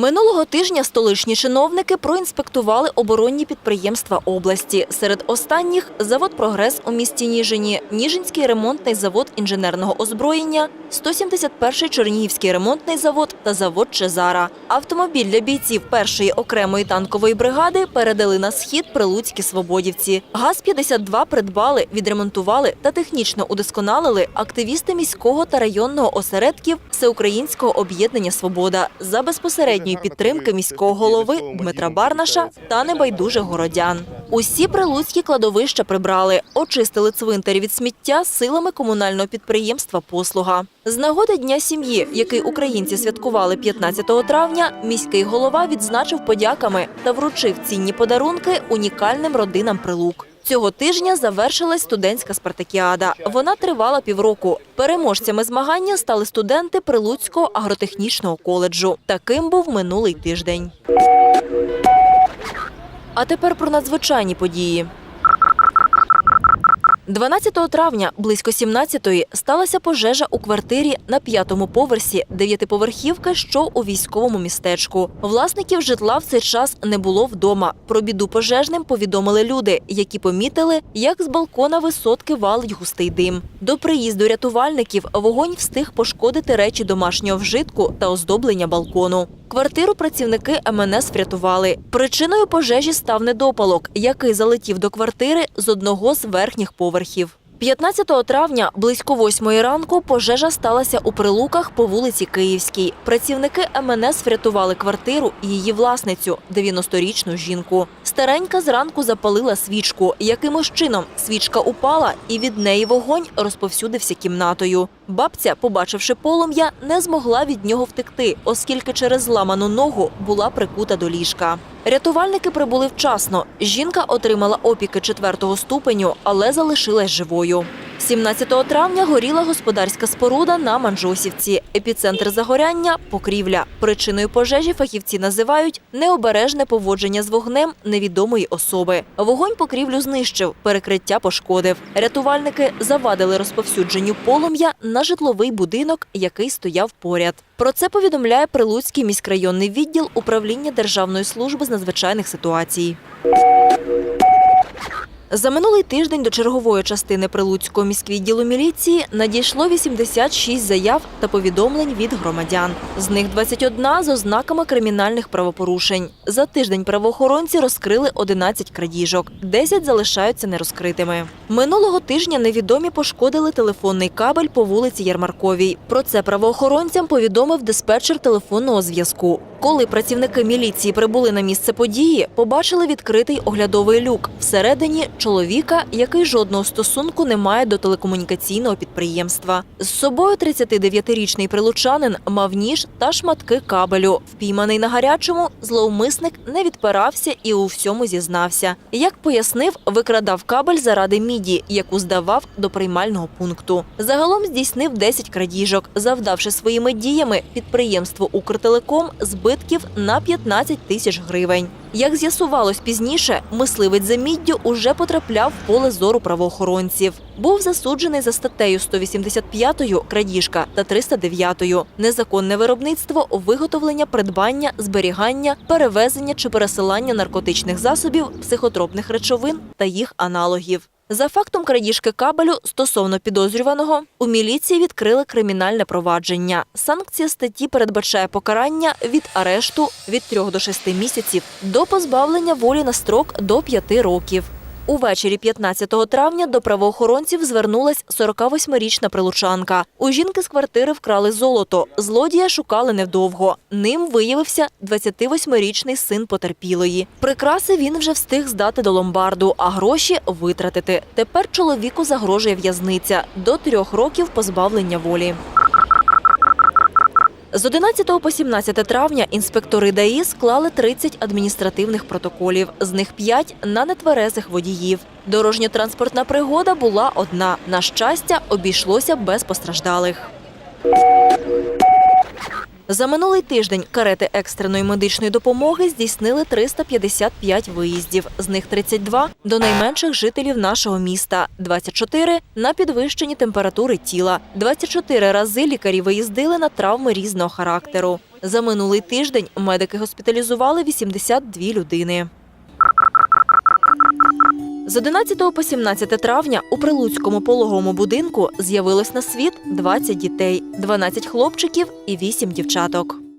Минулого тижня столичні чиновники проінспектували оборонні підприємства області. Серед останніх завод Прогрес у місті Ніжині, Ніжинський ремонтний завод інженерного озброєння, 171-й Чернігівський ремонтний завод та завод Чезара. Автомобіль для бійців першої окремої танкової бригади передали на схід прилуцькі свободівці. ГАЗ-52 придбали, відремонтували та технічно удосконалили активісти міського та районного осередків Всеукраїнського об'єднання Свобода за безпосередньої підтримки міського голови Дмитра Барнаша та небайдужих городян. Усі прилуцькі кладовища прибрали, очистили цвинтарі від сміття силами комунального підприємства Послуга. З нагоди Дня сім'ї, який українці святкували 15 травня, міський голова відзначив подяками та вручив цінні подарунки унікальним родинам прилук. Цього тижня завершилась студентська спартакіада. Вона тривала півроку. Переможцями змагання стали студенти Прилуцького агротехнічного коледжу. Таким був минулий тиждень. А тепер про надзвичайні події. 12 травня близько 17-ї сталася пожежа у квартирі на п'ятому поверсі дев'ятиповерхівки, що у військовому містечку. Власників житла в цей час не було вдома. Про біду пожежним повідомили люди, які помітили, як з балкона висотки валить густий дим. До приїзду рятувальників вогонь встиг пошкодити речі домашнього вжитку та оздоблення балкону. Квартиру працівники МНС врятували. Причиною пожежі став недопалок, який залетів до квартири з одного з верхніх поверхів. 15 травня близько восьмої ранку пожежа сталася у прилуках по вулиці Київській. Працівники МНС врятували квартиру і її власницю, 90-річну жінку. Старенька зранку запалила свічку. Якимось чином свічка упала, і від неї вогонь розповсюдився кімнатою. Бабця, побачивши полум'я, не змогла від нього втекти, оскільки через зламану ногу була прикута до ліжка. Рятувальники прибули вчасно. Жінка отримала опіки четвертого ступеню, але залишилась живою. 17 травня горіла господарська споруда на Манжосівці. Епіцентр загоряння покрівля. Причиною пожежі фахівці називають необережне поводження з вогнем невідомої особи. Вогонь покрівлю знищив, перекриття пошкодив. Рятувальники завадили розповсюдженню полум'я на житловий будинок, який стояв поряд. Про це повідомляє Прилуцький міськрайонний відділ управління Державної служби з надзвичайних ситуацій. За минулий тиждень до чергової частини Прилуцького міськвідділу міліції надійшло 86 заяв та повідомлень від громадян. З них 21 з ознаками кримінальних правопорушень. За тиждень правоохоронці розкрили 11 крадіжок, 10 залишаються нерозкритими. Минулого тижня невідомі пошкодили телефонний кабель по вулиці Ярмарковій. Про це правоохоронцям повідомив диспетчер телефонного зв'язку. Коли працівники міліції прибули на місце події, побачили відкритий оглядовий люк всередині чоловіка, який жодного стосунку не має до телекомунікаційного підприємства. З собою 39-річний прилучанин мав ніж та шматки кабелю. Впійманий на гарячому, зловмисник не відпирався і у всьому зізнався. Як пояснив, викрадав кабель заради міді, яку здавав до приймального пункту. Загалом здійснив 10 крадіжок, завдавши своїми діями підприємству Укртелеком збитків на 15 тисяч гривень. Як з'ясувалось пізніше, мисливець за міддю уже потрапляв в поле зору правоохоронців. Був засуджений за статтею 185 крадіжка та 309 незаконне виробництво, виготовлення, придбання, зберігання, перевезення чи пересилання наркотичних засобів, психотропних речовин та їх аналогів. За фактом крадіжки кабелю стосовно підозрюваного у міліції відкрили кримінальне провадження. Санкція статті передбачає покарання від арешту від 3 до 6 місяців до позбавлення волі на строк до 5 років. Увечері 15 травня до правоохоронців звернулась 48-річна прилучанка. У жінки з квартири вкрали золото. Злодія шукали невдовго. Ним виявився 28-річний син потерпілої. Прикраси він вже встиг здати до ломбарду, а гроші витратити. Тепер чоловіку загрожує в'язниця до трьох років позбавлення волі. З 11 по 17 травня інспектори ДАІ склали 30 адміністративних протоколів, з них 5 на нетверезих водіїв. Дорожньо-транспортна пригода була одна. На щастя, обійшлося без постраждалих. За минулий тиждень карети екстреної медичної допомоги здійснили 355 виїздів, з них 32 – до найменших жителів нашого міста, 24 – на підвищені температури тіла, 24 рази лікарі виїздили на травми різного характеру. За минулий тиждень медики госпіталізували 82 людини. З 11 по 17 травня у Прилуцькому пологовому будинку з'явилось на світ 20 дітей, 12 хлопчиків і 8 дівчаток.